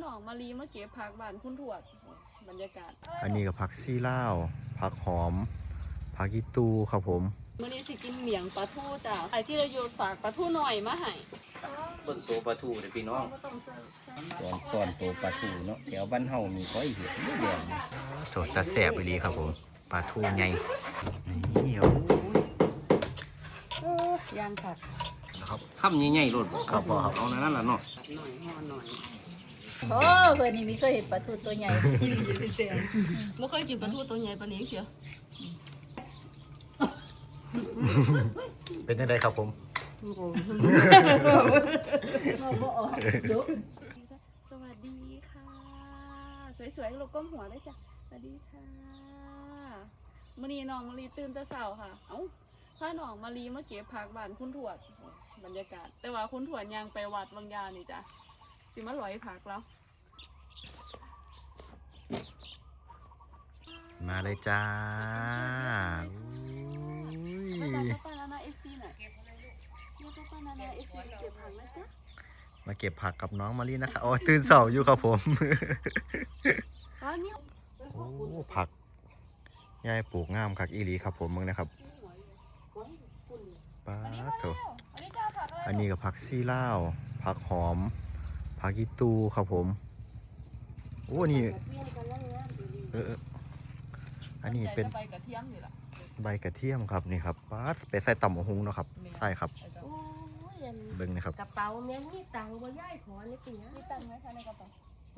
หนองมารีมาเก็บผักบ้านคุณทวดบรรยากาศอันนี้กับผักซี่ล่าวผักหอม ผักอีตูครับผม มื้อนี้สิกินเหมียงปลาทูจ้ะไอ้ที่เราโยนฝากปลาทูหน่อยมาให้ต้นตัวปลาทูเด้อพี่น้องบ่ต้องเสิร์ฟใช่ส่วนส่วนตัวปลาทูเนาะแถวบ้านเฮามีก้อยเห็ดเยอะแยะเลยสดจะแสบไปดีครับผมปลาทูไงนี่โอ้ย่างผักครับคำใหญ่ๆรถครับพ่อครับเอานั่นล่ะเนาะหน่อยห่อหน่อย โอ้เพื่อนนี่มีเคยเห็นปลาทูตัวใหญ่อีหลีคือเสียบ่เคยกินปลาทูตัวใหญ่ปานนี้เชียวเป็นยังไงครับผมเราบ่ออกดุสวัสดีค่ะ สวยๆลูกก้มหัวได้วยจ้ะสวัสดีค่ะมื้อนี้น้องมารีตื่นแต่เช้าค่ะ เอ้าพาน้องมารีมาเก็บผักบ้านคุณทวดบรรยากาศ แต่ว่าคุณทวดยังไปวัดบางยานี่จ้ะสิมาลอยผักแล้ว มาเลยจ้าป้าอุ้ยป้านานาเอฟซีน่ะเก็บอะไรลูกเนี่ยป้าป้านานาเอฟซีเก็บผักนะจ๊ะมาเก็บผักกับน้องมารีนะคะโอ้ยตื่นเสาอยู่ครับผมป้าเนี่ยโอ้ผักยายปลูกงามคักอีหลีครับผมมึงนะครับป้าดโถอันนี้จ้าผักอะไรอันนี้กับผักซี่ล่าวผักหอม ผักอีตูครับผมโอ้นี่เออเอออันนี้เป็นใจจะไปกระเทียมอยู่ล่ะใบกระเทียมครับนี่ครับป้าดไปใส่ตำมะฮุงเนาะครับใช่ครับโอ้ยอันเบิ่งนะครับกระเป๋าแม่งมีตังค์บ่ย่ายขอเลยปีนี้มีตังค์ไหมคะในกระเป๋า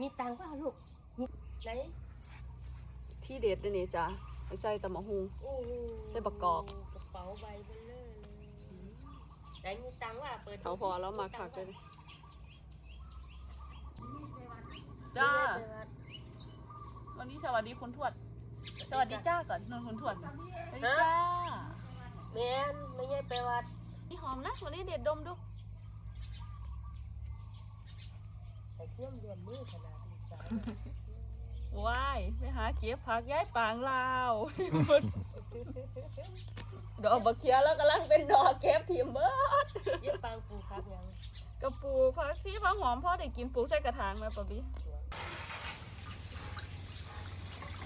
มีตังค์เปล่าลูกมีไหนที่เด็ดเลยนี่จ้ะไม่ใช่ตำมะฮุงโอ้โหได้ประกอบกระเป๋าใบเบลเลอร์เลยไหนมีตังค์ว่าเปิดเขาพอแล้วมาผักเลยจ้าวันนี้สวัสดีคุณทวด สวัสดีจ้าก่อนนนคุณทวดสวัสดีจ้าแม่นไม่ใช่ไปวัดนี่หอมนะวันนี้เด็ดดมดูแต่เที่ยมเดือนมือขนาดนี้จ้าว้ายไปหาเก็บผักย้ายปางลาวดอกบักเขียแล้วกำลังเป็นดอกเก็บถิ่มเบิดเยี่ยปังปูครับยังกระปูผักซี่ผักหอมพ่อได้กินปลูกใส่กระถางไหมปะบี้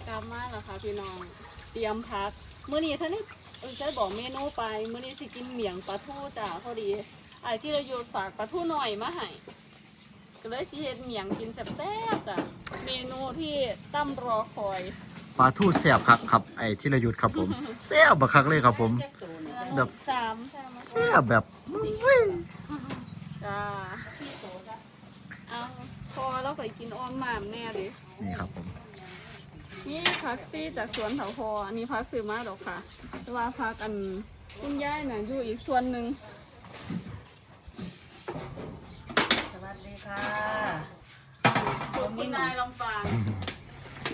กลับมาแล้วค่ะพี่น้อง เตรียมพักมื้อนี้ท่านนี่เออจะบอกเมนูไปมื้อนี้สิกินเหมียงปลาทูจ้าพอดีไอ้ที่เราโยนฝากปลาทูหน่อยมาให้ก็เลยสิเฮ็ดเหมียงกินแซ่บๆจ้ะเมนูที่ตั้มรอคอยปลาทูแซ่บคักครับไอ้ที่ระยุทธครับผมแซ่บบักคักเลยครับผม แบบ สามใช่ไหมแซ่บแบบอุ้ยจ้าพี่โตจ้ะเอาพอเราไปกินอ้อมหมามแน่เลยนี่ครับผม นี่พักซี่จากสวนเถาพออันนี้พักซื้อมาดอกค่ะ แต่ว่าพักอันคุณย่ายน่ะอยู่อีกส่วนหนึ่งสวัสดีค่ะส่วนคุณนายลำปาง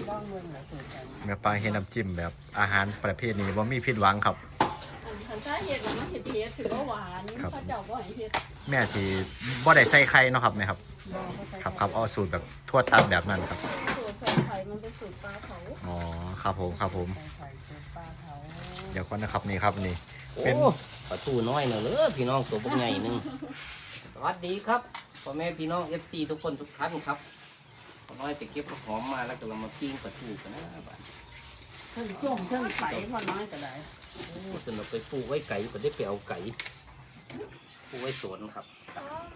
บ้องเมืองไหนถูกกันแม่ปางเฮ็ดน้ำจิ้มแบบอาหารประเภทนี้บ่มีผิดหวังครับ อันขันชาเห็ดแล้วมันสิเพชรถือว่าหวานครับพระเจ้าบ่ให้เพชรแม่สิบ่ได้ใส่ไข่เนาะครับแม่ครับบ้องเขาใส่ครับครับเอาสูตรแบบทั่วตัดแบบนั้นครับสูตรใส่ไข่ มันเป็นสูตรปลาเผาอ๋อครับผมครับผมใส่ไข่เจอปลาเผาเดี๋ยวก่อนนะครับนี่ครับนี่ เป็เป็น นปลาทูน้อยเนอะเลยพี่น้องตัวพวกใหญ่หนึงสวัสดีครับพ่อแม่พี่น้อง FC ทุกคนทุกท่านครับพ่อน้อยไปเก็บผักหอมมาแล้วก็เรามาปิ้งปลาทูกันนะบ้านเพิ่งจุ่มเพิ่งไปพอน้อยก็ได้โอ้สนุกไปปลูกไว้ไก่ก็ได้ไปเอาไก่ปลูกไว้สวนครับ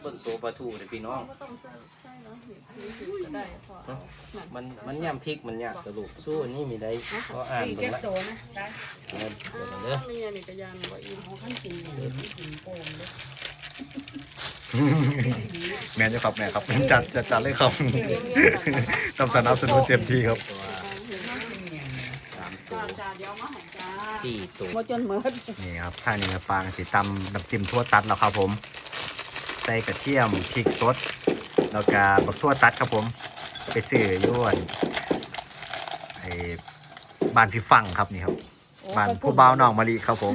ต้นตัวปลาทูเด้อพี่น้องก็ต้องใส่ใช่ เนาะเห็ดมีสูตรก็ได้พอเอานั่นมันมันย่ำพริกมันยากสรุปสู้อันนี้มีได้ก็อ่านปีเบิ่เก็งบละโตนะได้เดี๋ยวอ้าเดี๋ยวเด้อวมีอันนี้ก็ยันบ่อีกเอาขั้นกินเนี่ยกินโป่งเลยแม่นอยู่ครับแม่ครับจัดจัดจัดเลยครับเรียงๆกันนะคะต้องสนับสนุนเต็มที่ครับ ตัวสามตัจ้าวจ้าเดี๋ยวมาใหายจ้าสี่ตัวบ่จนเหมิดนี่ครับท่านี้แม่ปางสิตำน้ำจิ้มทั่วตัดแล้วครับผม ใส่กระเทียมพริกสด แล้วก็บักทั่วตัดครับผม ไปซื้ออยวนไอ้บ้านพี่ฟังครับนี่ครับ บ้านผู้บ่าวน้องมะลิครับผม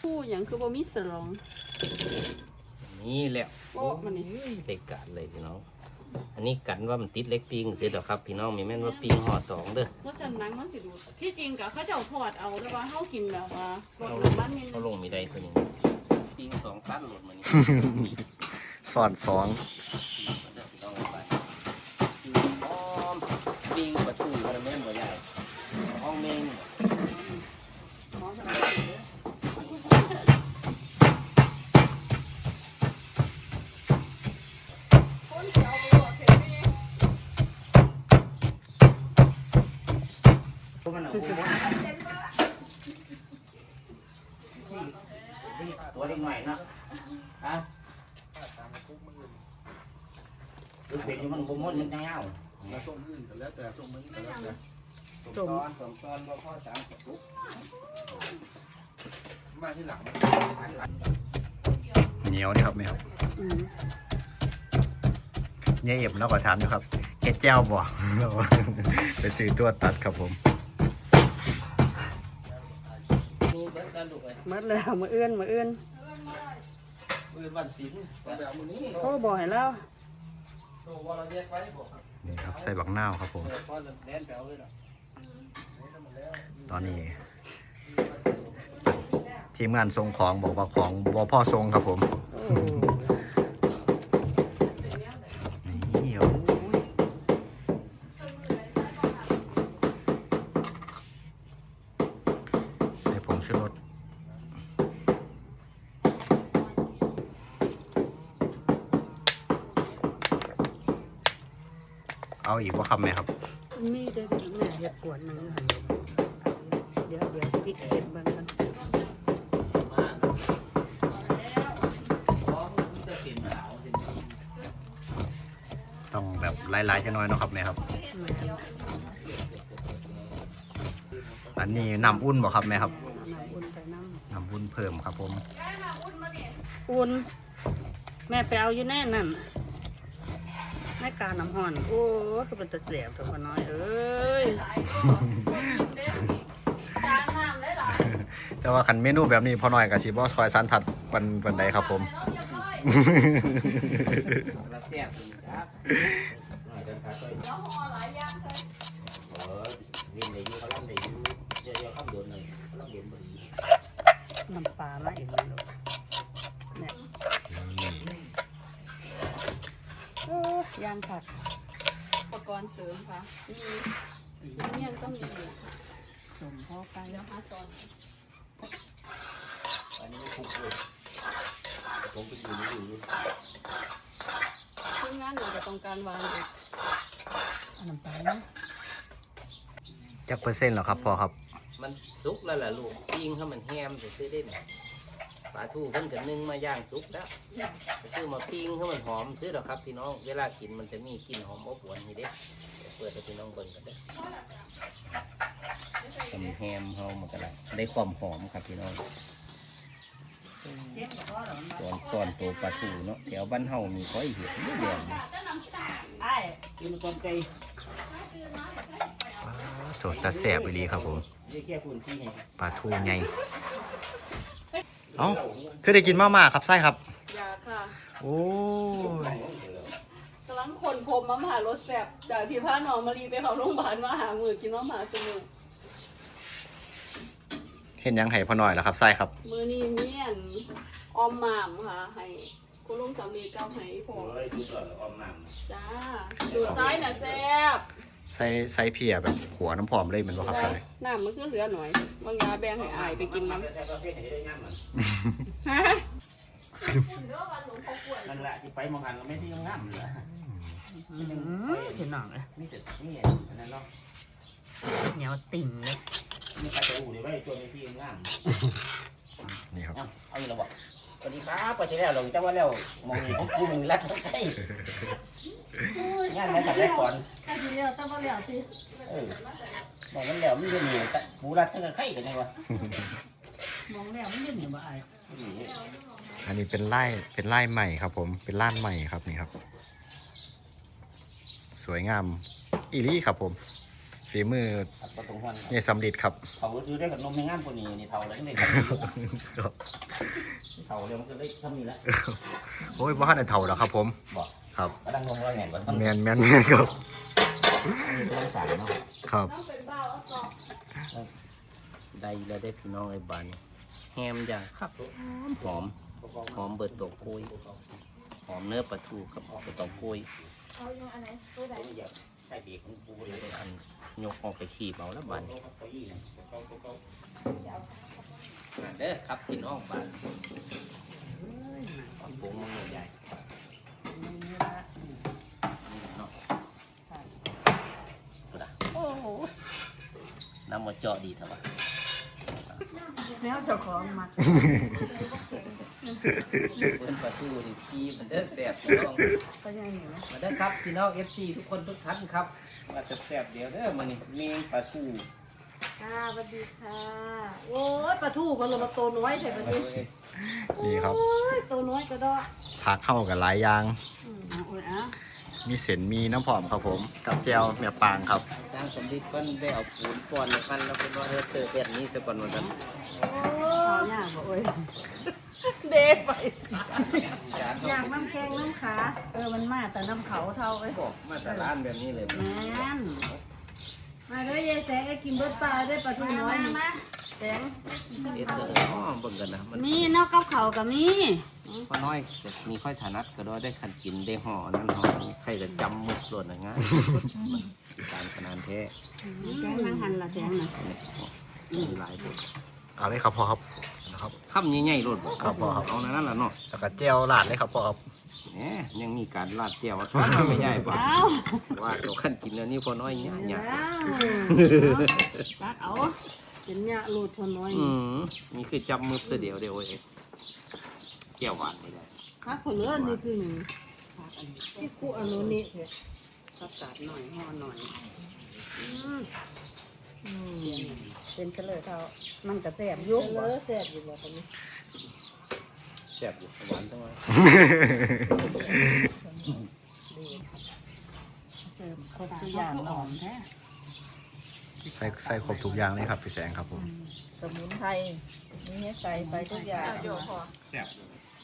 ผู้หยังคือบ่มีสลองนี่แหละโอ้มันนี่เด็กกัดเลยพี่น้อง อันนี้กันว่ามันติดเล็กปิงเสียดอกครับ พี่น้องมีแม่นว่าปิงห่อสองเด้อเพราะฉะนั้นมันสิดูดที่จริงก็เขาเจ้าทอดเอาแต่ว่าเฮากินแบบว่าลดน้ำมันนิดนึเขางลงมีได้ตัวนี้ ปิงสองสั้นหลดมานี่สสอนสองไปหอมปิ้งปลาทูมันแม่นบ่ใหญ่ห้องเมง ตัวเล็กหน่อยเนาะฮะ ลูกเป็ดอยู่มันบ่มดมันยาวแล้วส้มอื่นก็แล้วแต่ส้มมันก็แล้วแต่สมตอนสมตอนบ่พอสามกระปุกมาที่หลังเหนียวนี่ครับแม่ครับเนี่ยเอ็มแล้วก็ถามอยู่ครับเฮ็ดแจ้วบ่ไปซื้อตัวตัดครับผมนี่เบิดกันลูกเอ้ยหมดแล้วมืออื่นมืออื่นมื้อวันศิลป์มาแบบมือนี้โทรบอกให้แล้ว นี่ครับใส่บักนาวครับผม ตอนนี้ ทีมงานส่งของบอกว่าของบอพ่อส่งครับผม โอ้ นี่โอ้ยใส่ผงชูรส เอาอีกว่าคำไหมครับ มีได้อแม่อย่ากวนหนึงหั่นเดี๋ยวเดี๋ยวพริกเผ็ดบิ่งกันมาพอมันจะเสียนขาต้องแบบไล่ๆจะน้อยเนาะครับแม่ครับ แม่อันนี้น้ำอุ่นบ่ครับแม่ครับนำอุ่นไปน้น้ำอุ่นเพิ่มครับผมำอุ่น แม่ไปเอาอยู่แน่นั่น แม่การน้ำห่อน โอ้คือเป็นตะเสียบตัวพอน้อยเอ้ยจานน้ำได้หลายแต่ว่าคันเมนูแบบนี้พอหน่อยกับชีบอสคอยสันทัดปันปันใดครับผมละแซ่บครับหน่อยเดินขาไปแล้วห่อหลายอย่างเลยเออวินได้อยู่เขาล่ำได้อยู่เดี๋ยวๆข้ามโดนหน่อยเขาล่ำเด่นบ่ดีน้ำปลามาอีกแล้วเนี่ยโอ้ ย่างผัก อุปกรณ์เสริมค่ะ มีน้ำเมี่ยงก็มีสมพ่อไปเดี๋ยวหาซอนอันนี้ไม่คุกเลยผมไปอยู่นี่อยู่ทีมงานหนูจะต้องการวางเด็กเอาน้ำปลาเนาะจักเปอร์เซ็นต์เหรอครับพ่อครับ มันสุกแล้วล่ะลูกปิ้งให้มันแฮมจะซื้อได้ไหม ปลาทูเพิ่นกับนึ่งมาย่างสุกแล้วก็คือมาปิ้งให้มันหอมซื้อหรอกครับพี่น้อง เวลากินมันจะมีกลิ่นหอมอบอวนนี่เด้เดี๋ยวเปิดให้พี่น้องเบิ่งกันเด้อทำแฮมเฮามันก็ได้ได้ความหอมครับพี่น้องเจ๊งกับพ่อเหรอส่วนส่วนตัวปลาทูเนาะแถวบ้านเฮามีค่อยเห็นเยอะแยะเลยไอ้กินต้มไก่สดตะแสบไปดีครับผมเรียกแค่พื้นที่ให้ปลาทูไง เอ้าคือได้กินมากๆครับไส้ครับยาค่ะโอ้ยกำลังคนพรมมาหารถแสบจากที่พาน้องมารีไปเข้าโรงพยาบาลมาหามือกินน้องหมาสมุนเห็นยังไห้พ่อหน่อยแล้วครับไส้ครับ มือนี้เมียนออมหมามค่ะให้คุณลุงสามีเก้าให้ผมเฮ้ยดูก่อนออมน้ำจ้าสูตรซ้ายน่ะแซ่บ ไส้ไส้เพียแบบหัวน้ำผอมเลยเหมือนว่าครับไส้น้ำมันก็เหลือหน่อยบางยาแบ่งให้อายไปกินน้ำแต่ประเภทไหนได้ย่างมันฮะนั่นแหละที่ไปมองหันเราไม่ที่งามเลยอืมเห็นหนังเลยนี่แต่นี่อันนั้นเนาะเหนียวติ่งเลยมีปลาจูนี่ไว้ตัวในที่งามนี่ครับเอาเอาอยู่แล้วบอกส วัสดีครับไปที่แล้วลงจังว่าแล้วมองนี่ผมกูมึงรักใช่งานมาจากแรกก่อนไอ้ทีเดียวต้องมาเหลียวสิเออบอกมันแล้วมันจะมีปูรัดตั้งแต่ไข่กันยังวะมองแล้วมันยืนอยู่บ่ไอ้อันนี้เป็นไล่เป็นไล่ใหม่ครับ ผมเป็นล้านใหม่ครับนี่ครับ สวยงามอีลี่ครับผมฝีมือประตูหันเนี่ยสำลิดครับเขาซื้อได้กับนมในงานพวกนี้นี่เท่าแล้วนี่ เท่าแล้วมันก็เลยทำนี่แหละโอ้ยบ้านในเถ่าแล้วครับ ผม บอกครับกระดังนมร้อยแห่งก่อนแมนแมนแมนครับนี่เป็นสารเนาะครับน้ำเป็นบ้าเอาต่อได้แล้วได้พี่น้องไอ้บานแฮมอย่างครับหอมหอมเบิดตัวคุยหอมเนื้อปลาทูกับปลาตองกล้วยเอายังอันไหนตัวไหนอยากใส่เบรกของกูเลยอันยกออกไปขี่เบาแล้วบัน มาเด้อครับพี่น้องบ้านปังปุงมันใหญ่ๆนี่เนาะกูด่ะโอ้โหน้ำมาเจาะดีเถอะวะแมวเจ้าของมักเปิ้นปลาทูดิสกี้มันเด้อแซ่บพี่น้องก็ยังอยู่นะมาเด้อครับพี่น้อง FC ทุกคนทุกท่านครับมาแซ่บๆเดี๋ยวเด้อมานี่เมงปลาทู ค่ะสวัสดีค่ะ โอ้ยปลาทูก็ลงมาตัวน้อยใช่ปะนี่นี่ครับ โอ้ยตัวน้อยก็ดอกผักเข้ากันหลายอย่าง เอาโอ้ยเอะมีเส้นมีน้ำผอมครับผม กับเจียวเมียปางครับทางสมฤทธิ์เพิ่นได้เอาปูนป้อนในพันแล้วเพิ่นว่าเธอเจอแบบนี้ซะก่อนว่าซั่นเอายากบ่โอ้ยเด็กไปจานอยากน้ำแกงน้ำขา เออมันมาแต่น้ำเขาเท่าเอ้ยบอกมาแต่ร้านแบบนี้เลยแม่น มาเด้อยายแสงไอ้กินเบิดปลาได้ปลาทูมาน้อยมานี่มาแสงเอ็ดเด้ออ๋อเบิ่งกันนะมันมีเนอกกับเขาวก็มีพอน้อยจะมีค่อยถนัดก็ได้คันกินได้ห่อนั่นห่อนี้ใครจะจำหมึกหล่นนะงานการขนาดแท้แสงนั่งหันละแสงน่ะมีหลายบทเอาเลยครับพ่อครับนะครับคำใหญ่ๆโลดบ่ครับพ่อครับเอานั่นล่ะเนาะแล้วก็เจียวราดเลยครับพ่อครับ แหมยังมีการลาดแก้วซ้อนมาไม่ใหญ่ป่ะเอาว่าเราขั้นกินแล้วนี่พอน้อยเนี่ยเนี่ยแล้วตักเอาเป็นเนี่ยโลดตัวน้อยอืมนี่คือจับมือตัวเดียวเดียวเองแก้วหวานไม่ได้พักคนเลือนนี่คือหนึ่งที่คู่อนุนี่เถอะตักกาดหน่อยห่อหน่อยอืมเป็นเฉลยเท่ามันก็แซ่บอเยยุ่อะเลยแซ่บอยู่บ่ตอนนี้ แซ่บอยู่หวานจังเลยเสิร์ฟครบทุกอย่างหอมแท้ใส่ใส่ครบทุกอย่างเลยครับพี่แสงครับผมสมุนไพรมีให้ใส่ไปทุกอย่างเดี๋ยวพอแซ่บ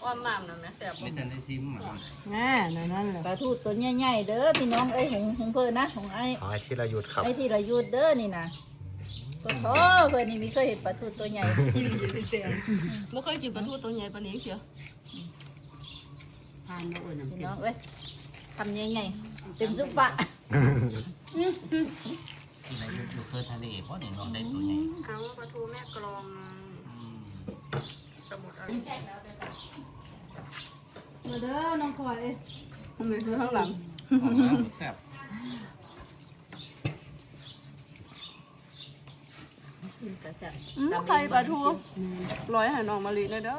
อ้อมน้ำนะแม่แซ่บไม่ทันได้ซิมอะแน่นั่นนั่นแหละปลาทูตัวใหญ่ๆเด้อพี่น้องเอ้ยของของเพิ่นนะของไอ้ขอให้ที่เราหยุดครับไอ้ที่เรายุดเด้อนี่นะ ก็โถเพิ่นนี่มีเคยเห็นปลาทูตัวใหญ่อีหลีไปเสียงไม่เคยกินปลาทูตัวใหญ่ปานนี้เชียวทานแล้วโอ้ยน้ำพี่เค็น้อมงเอ้ยทำใหญ่ๆเต็มซุปปะในยูเคอร์ทะเลเพราะเนี่ยน้องได้ตัวใหญ่เอาปลาทูแม่กลองสมุดอะไรมาเด้อน้องพลอยเอ้ยนี่คือข้างหลังหอมน้ำแซ่บ กระจับ อืมใส่ปลาทูร้อยให้น้องมะลิเลยเด้อ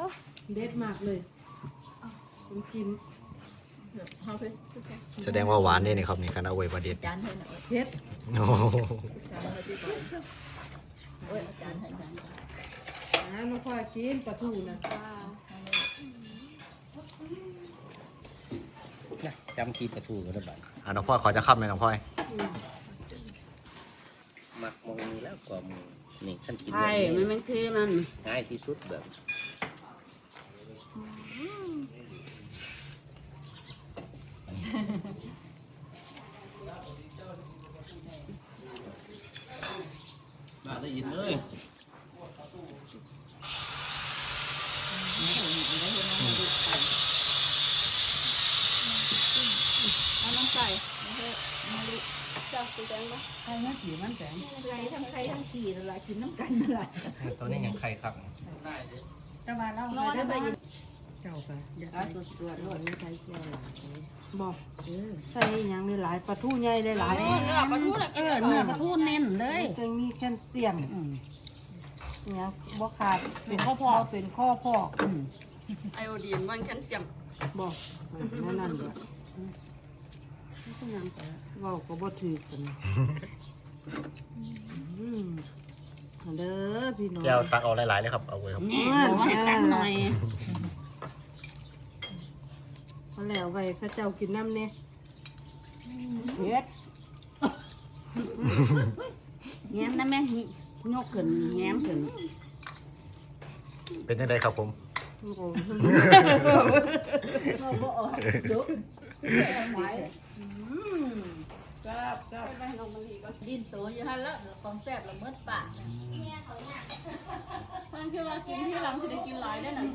เด็ดมากเลยผมกินเอาไปแสดงว่าหวานเนี่ยนี่ครับนี่คณะเวยประเด็ดจานให้หน่อยเผ็ดโอ้โหจานให้ดีกว่าโอ้ยเอาจานให้จานนะน้องพลอยกินปลาทูนะนะจำกีปลาทูก็ได้บ้างอะน้องพ่อยขอจะขับไหมน้องพ่อยมักมองนี้แล้วก็มือ นี่ขั้นกินใช่ไม่แม่นเทมันง่ายที่สุดแบบมาได้ยินเลย เอาน้ำใส่มะลิจ้า สีแดงปะใครมาสีมันแสงใครทั้งใครทั้งขี่นั่นแหละกินน้ำกันนั่นแหละตัวนี้ยังใครครับแต่ว่าเรานอนได้ไป เจ้าค่ะเดี๋ยวเอาตัวตัวรวดนี่ใครเชี่ยวหลายบอกใส่หยังหลายๆปลาทูใหญ่หลายเนื้อปลาทูน่ะเอกินอเนื้อปลาทูเน้นเลยๆจะมีแคลเซียมอืม เนี่ยบ่ขาดเป็นข้อพอก บ่เป็นข้อพอกอืมไอโอดีนวันแคลเซียมบอกนั่นนั่นเด้อไม่ต้องยำไปแล้ว เว้าก็บ่ถือกันอืมเด้อพี่น้องเจียวตักเอาหลายๆเลยครับ เอาเวยครับ นี่บอกว่าให้ตักหน่อยเอาแล้วไว้เข้าเจ้ากินน้ำเนี่ยเฮ็ดแง้มนะแม่งกขึ้นแง้มขึ้นเป็นยังไงครับผมโอ้โหเขาบ่ออกดุไว้ ครับครับไปให้น้องมะลิก็ดินโตอยู่หั่นแล้วของแซ่บละเมิดปากนะมันคือว่ากินที่หลังจะได้กินหลายได้หน่อย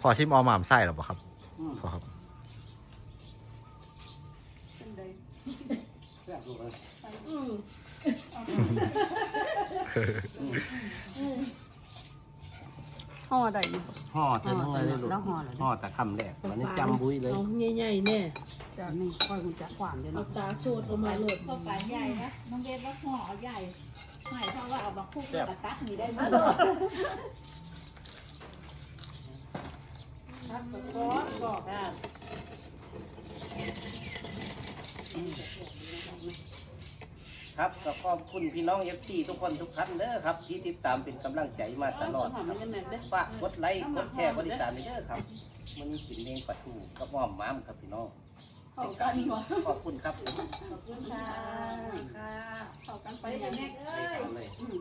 พอชิมออมหมามไส้หรอเปล่าครับอืมพอครับแซ่บลูกเลย ห่อได้อยู่ ห่อเท่านั้นเลยลูกแล้วห่อเหรอ ห่อแต่คำแรกวันนี้จำบุ้ยเลย เอาใหญ่ๆแน่จากนี่ค่อยมันจะขวานเดี๋ยวเอานะตาโชดออกมาโหลด ก็ฝานใหญ่นะน้องเบสว่าห่อใหญ่ไม่เพราะว่าเอามาคลุกกับตักนี่ได้ไหมครับก็บอกได้ ครับก็ขอบคุณพี่น้องเอฟซีทุกคนทุกท่านเด้อครับ ที่ติดตามเป็นกำลังใจมาตลอดครับฝากกดไลค์กดแชร์กดติดตามไปเด้อครับมันนี้กินเองปลาทูกับหม้อมม้ามครับพี่น้องเข้ากันวะขอบคุณครับขอบคุณค่ะค่ะเข้ากันไปไปอย่างแม่นี้เอ้ย เอาเลย อืม